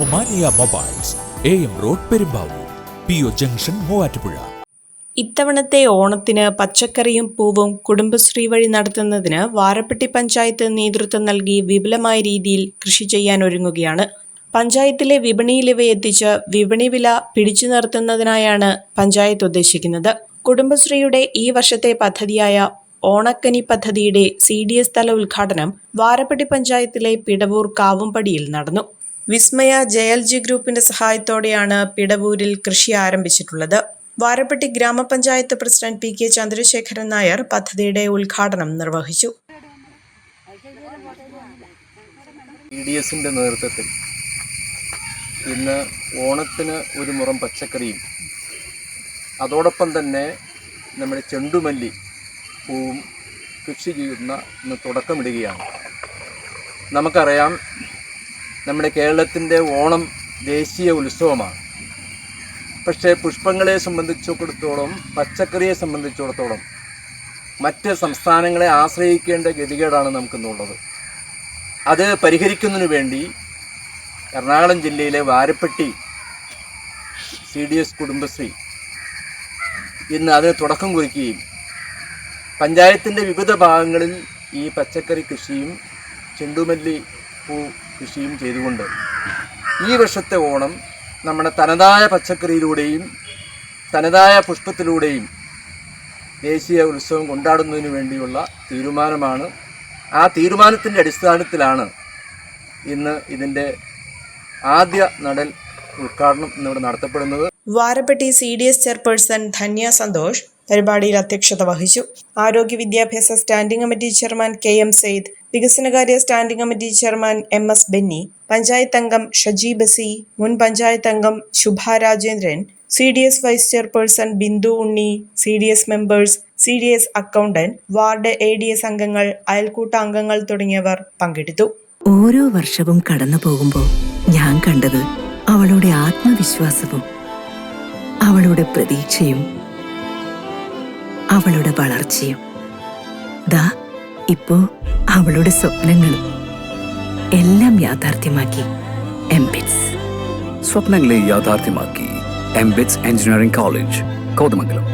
Omania mobiles A M road Perumbavoor P O junction Muvattupuzha. ഇത്തവണത്തെ ഓണത്തിന് പച്ചക്കറിയും പൂവും കുടുംബശ്രീ വഴി നടത്തുന്നതിന് വാരപ്പെട്ടി പഞ്ചായത്ത് നേതൃത്വം നൽകി വിപുലമായ രീതിയിൽ കൃഷി ചെയ്യാൻ ഒരുങ്ങുകയാണ്. പഞ്ചായത്തിലെ വിപണിയിൽ ഇവ എത്തിച്ച് വിപണി വില പിടിച്ചു നിർത്തുന്നതിനായാണ് പഞ്ചായത്ത് ഉദ്ദേശിക്കുന്നത്. കുടുംബശ്രീയുടെ ഈ വർഷത്തെ പദ്ധതിയായ ഓണക്കനി പദ്ധതിയുടെ സി ഡി എസ് തല ഉദ്ഘാടനം വാരപ്പെട്ടി പഞ്ചായത്തിലെ പിടവൂർ കാവുംപടിയിൽ നടന്നു. വിസ്മയ ജയൽജി ഗ്രൂപ്പിന്റെ സഹായത്തോടെയാണ് പിടവൂരിൽ കൃഷി ആരംഭിച്ചിട്ടുള്ളത്. വാരപ്പെട്ടി ഗ്രാമപഞ്ചായത്ത് president P K Chandrasekharan Nair പദ്ധതിയുടെ ഉദ്ഘാടനം നിർവഹിച്ചു. നേതൃത്വത്തിൽ ഇന്ന് ഓണത്തിന് ഒരു മുറം പച്ചക്കറിയും അതോടൊപ്പം തന്നെ നമ്മുടെ ചെണ്ടുമല്ലി പൂവും കൃഷി ചെയ്യുന്ന തുടക്കമിടുകയാണ്. നമുക്കറിയാം നമ്മുടെ കേരളത്തിന്റെ ഓണം ദേശീയ ഉത്സവമാണ്. പക്ഷേ പുഷ്പങ്ങളെ സംബന്ധിച്ചിടത്തോളം പച്ചക്കറിയെ സംബന്ധിച്ചിടത്തോളം മറ്റ് സംസ്ഥാനങ്ങളെ ആശ്രയിക്കേണ്ട ഗതികേടാണ് നമുക്കിന്നുള്ളത്. അത് പരിഹരിക്കുന്നതിന് വേണ്ടി എറണാകുളം ജില്ലയിലെ Varappetty C D S Kudumbashree ഇന്ന് അതിന് തുടക്കം കുറിക്കുകയും പഞ്ചായത്തിന്റെ വിവിധ ഭാഗങ്ങളിൽ ഈ പച്ചക്കറി കൃഷിയും ചെണ്ടുമല്ലി പൂ കൃഷിയും ചെയ്തുകൊണ്ട് ഈ വർഷത്തെ ഓണം നമ്മുടെ തനതായ പച്ചക്കറിയിലൂടെയും തനതായ പുഷ്പത്തിലൂടെയും ദേശീയ ഉത്സവം കൊണ്ടാടുന്നതിന് വേണ്ടിയുള്ള തീരുമാനമാണ്. ആ തീരുമാനത്തിന്റെ അടിസ്ഥാനത്തിലാണ് ഇന്ന് ഇതിന്റെ ആദ്യ നടൽ ഉദ്ഘാടനം ഇന്നിവിടെ നടത്തപ്പെടുന്നത്. Varappetty C D S chairperson Dhanya Santhosh പരിപാടിയിൽ അധ്യക്ഷത വഹിച്ചു. ആരോഗ്യ വിദ്യാഭ്യാസ standing committee chairman K M Sayed വികസനകാര്യ standing committee chairman M S Benny panchayat അംഗം ഷജി ബസി മുൻ പഞ്ചായത്ത് അംഗം Shubha Rajendran C D S vice chairperson Bindu Unni C D S members C D S accountant ward A D S അംഗങ്ങൾ അയൽക്കൂട്ട അംഗങ്ങൾ തുടങ്ങിയവർ പങ്കെടുത്തു. ഓരോ വർഷവും കടന്നു പോകുമ്പോൾ ഞാൻ കണ്ടത് അവളുടെ ആത്മവിശ്വാസവും അവളുടെ പ്രതീക്ഷയും അവളുടെ വളർച്ചയും. ദാ ഇപ്പോ അവളുടെ സ്വപ്നങ്ങളും എല്ലാം യാഥാർത്ഥ്യമാക്കി എംബിറ്റ്സ്. സ്വപ്നങ്ങളെ യാഥാർത്ഥ്യമാക്കി എംബിറ്റ്സ് എഞ്ചിനീയറിംഗ് കോളേജ് കോതമംഗലം.